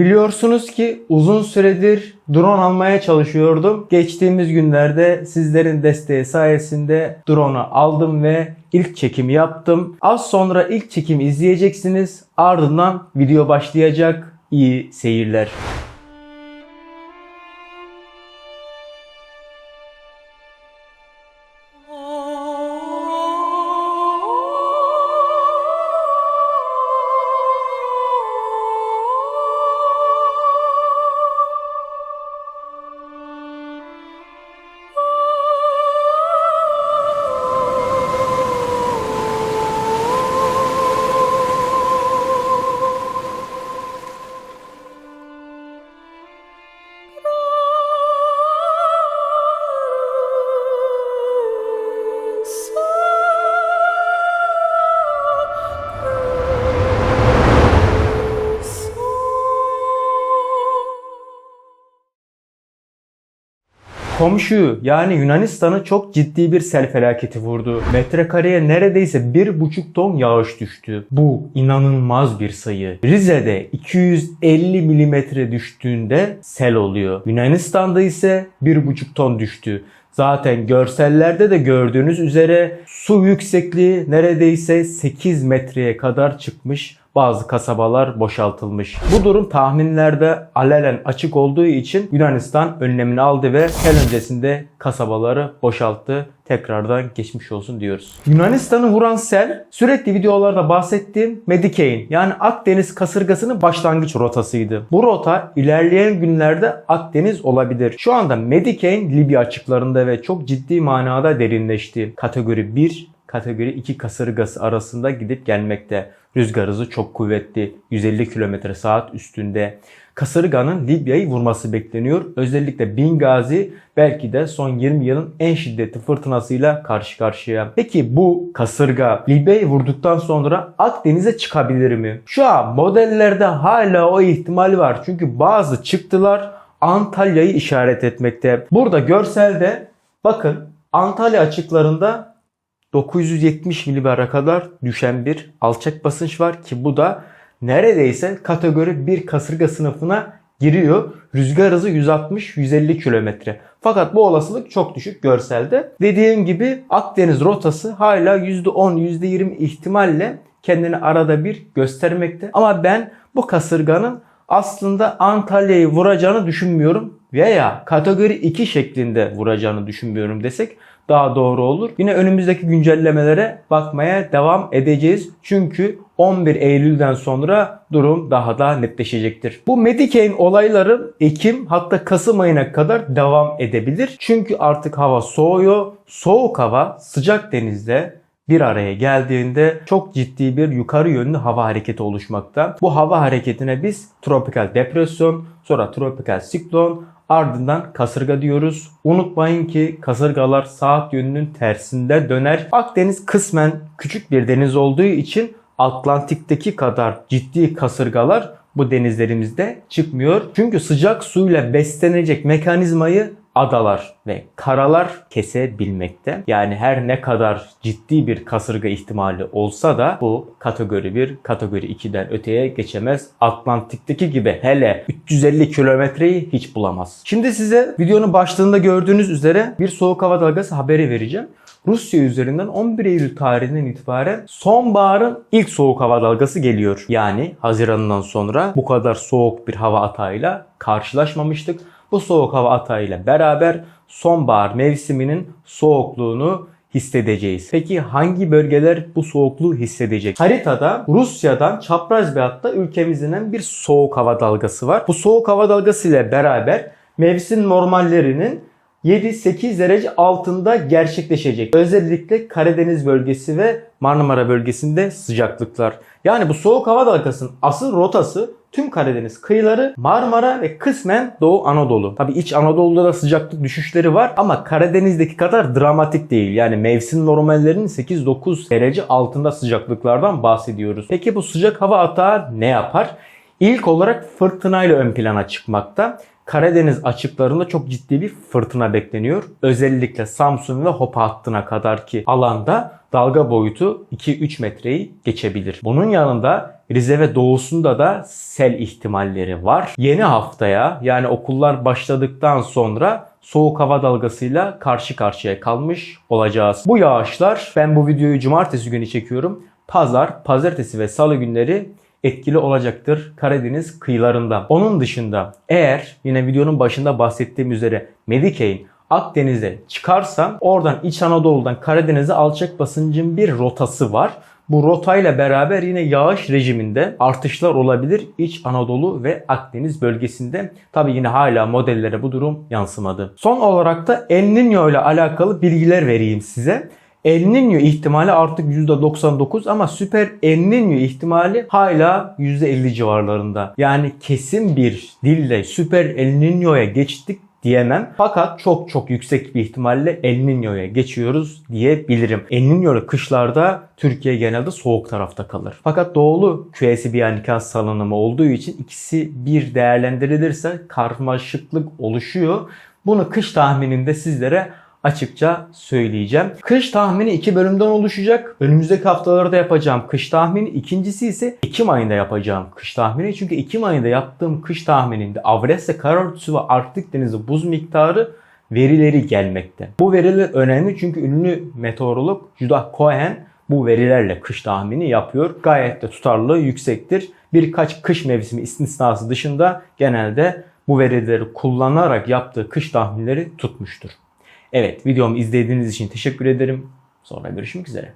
Biliyorsunuz ki uzun süredir drone almaya çalışıyordum. Geçtiğimiz günlerde sizlerin desteği sayesinde drone'u aldım ve ilk çekimi yaptım. Az sonra ilk çekimi izleyeceksiniz. Ardından video başlayacak. İyi seyirler. Komşu yani Yunanistan'ı çok ciddi bir sel felaketi vurdu. Metrekareye neredeyse 1,5 ton yağış düştü. Bu inanılmaz bir sayı. Rize'de 250 milimetre düştüğünde sel oluyor. Yunanistan'da ise 1,5 ton düştü. Zaten görsellerde de gördüğünüz üzere su yüksekliği neredeyse 8 metreye kadar çıkmış. Bazı kasabalar boşaltılmış. Bu durum tahminlerde alelen açık olduğu için Yunanistan önlemini aldı ve sel öncesinde kasabaları boşalttı. Tekrardan geçmiş olsun diyoruz. Yunanistan'ı vuran sel sürekli videolarda bahsettiğim Medicaid yani Akdeniz kasırgasının başlangıç rotasıydı. Bu rota ilerleyen günlerde Akdeniz olabilir. Şu anda Medicaid Libya açıklarında ve çok ciddi manada derinleşti. Kategori 1 kategori 2 kasırgası arasında gidip gelmekte. Rüzgar hızı çok kuvvetli. 150 km saat üstünde. Kasırganın Libya'yı vurması bekleniyor. Özellikle Bingazi belki de son 20 yılın en şiddetli fırtınasıyla karşı karşıya. Peki bu kasırga Libya'yı vurduktan sonra Akdeniz'e çıkabilir mi? Şu an modellerde hala o ihtimal var. Çünkü bazı çıktılar Antalya'yı işaret etmekte. Burada görselde bakın Antalya açıklarında 970 milibara kadar düşen bir alçak basınç var ki bu da neredeyse kategori 1 kasırga sınıfına giriyor. Rüzgar hızı 160-150 kilometre. Fakat bu olasılık çok düşük görselde. Dediğim gibi Akdeniz rotası hala %10-%20 ihtimalle kendini arada bir göstermekte. Ama ben bu kasırganın aslında Antalya'yı vuracağını düşünmüyorum veya kategori 2 şeklinde vuracağını düşünmüyorum desek daha doğru olur. Yine önümüzdeki güncellemelere bakmaya devam edeceğiz. Çünkü 11 Eylül'den sonra durum daha da netleşecektir. Bu Medicaid olayları Ekim hatta Kasım ayına kadar devam edebilir. Çünkü artık hava soğuyor. Soğuk hava sıcak denizde bir araya geldiğinde çok ciddi bir yukarı yönlü hava hareketi oluşmakta. Bu hava hareketine biz tropikal depresyon, sonra tropikal siklon, ardından kasırga diyoruz. Unutmayın ki kasırgalar saat yönünün tersinde döner. Akdeniz kısmen küçük bir deniz olduğu için Atlantik'teki kadar ciddi kasırgalar bu denizlerimizde çıkmıyor. Çünkü sıcak suyla beslenecek mekanizmayı adalar ve karalar kesebilmekte. Yani her ne kadar ciddi bir kasırga ihtimali olsa da bu kategori 1, kategori 2'den öteye geçemez. Atlantik'teki gibi hele 350 kilometreyi hiç bulamaz. Şimdi size videonun başlığında gördüğünüz üzere bir soğuk hava dalgası haberi vereceğim. Rusya üzerinden 11 Eylül tarihinden itibaren sonbaharın ilk soğuk hava dalgası geliyor. Yani Haziran'dan sonra bu kadar soğuk bir hava atağıyla karşılaşmamıştık. Bu soğuk hava atağıyla beraber sonbahar mevsiminin soğukluğunu hissedeceğiz. Peki hangi bölgeler bu soğukluğu hissedecek? Haritada Rusya'dan çapraz bir hatta ülkemizden bir soğuk hava dalgası var. Bu soğuk hava dalgası ile beraber mevsim normallerinin 7-8 derece altında gerçekleşecek. Özellikle Karadeniz bölgesi ve Marmara bölgesinde sıcaklıklar. Yani bu soğuk hava dalgasının asıl rotası tüm Karadeniz kıyıları, Marmara ve kısmen Doğu Anadolu. Tabi iç Anadolu'da da sıcaklık düşüşleri var ama Karadeniz'deki kadar dramatik değil. Yani mevsim normallerinin 8-9 derece altında sıcaklıklardan bahsediyoruz. Peki bu sıcak hava atağı ne yapar? İlk olarak fırtınayla ön plana çıkmakta. Karadeniz açıklarında çok ciddi bir fırtına bekleniyor. Özellikle Samsun ve Hopa hattına kadar ki alanda dalga boyutu 2-3 metreyi geçebilir. Bunun yanında Rize ve doğusunda da sel ihtimalleri var. Yeni haftaya yani okullar başladıktan sonra soğuk hava dalgasıyla karşı karşıya kalmış olacağız. Bu yağışlar ben bu videoyu cumartesi günü çekiyorum. Pazar, pazartesi ve salı günleri etkili olacaktır Karadeniz kıyılarında. Onun dışında eğer yine videonun başında bahsettiğim üzere Medike'in Akdeniz'e çıkarsam oradan İç Anadolu'dan Karadeniz'e alçak basıncın bir rotası var. Bu rotayla beraber yine yağış rejiminde artışlar olabilir İç Anadolu ve Akdeniz bölgesinde. Tabi yine hala modellere bu durum yansımadı. Son olarak da El Niño ile alakalı bilgiler vereyim size. El Niño ihtimali artık %99 ama süper El Niño ihtimali hala %50 civarlarında. Yani kesin bir dille süper El Niño'ya geçtik diyemem. Fakat çok çok yüksek bir ihtimalle El Niño'ya geçiyoruz diyebilirim. El Niño'lu kışlarda Türkiye genelde soğuk tarafta kalır. Fakat doğulu QSB nikah salınımı olduğu için ikisi bir değerlendirilirse karmaşıklık oluşuyor. Bunu kış tahmininde sizlere açıkça söyleyeceğim. Kış tahmini iki bölümden oluşacak. Önümüzdeki haftalarda yapacağım kış tahmini. İkincisi ise Ekim ayında yapacağım kış tahmini. Çünkü Ekim ayında yaptığım kış tahmininde Avrasya Karartusu ve Arktik Denizi buz miktarı verileri gelmekte. Bu veriler önemli çünkü ünlü meteorolog Judah Cohen bu verilerle kış tahmini yapıyor. Gayet de tutarlılığı yüksektir. Birkaç kış mevsimi istisnası dışında genelde bu verileri kullanarak yaptığı kış tahminleri tutmuştur. Evet videomu izlediğiniz için teşekkür ederim. Sonra görüşmek üzere.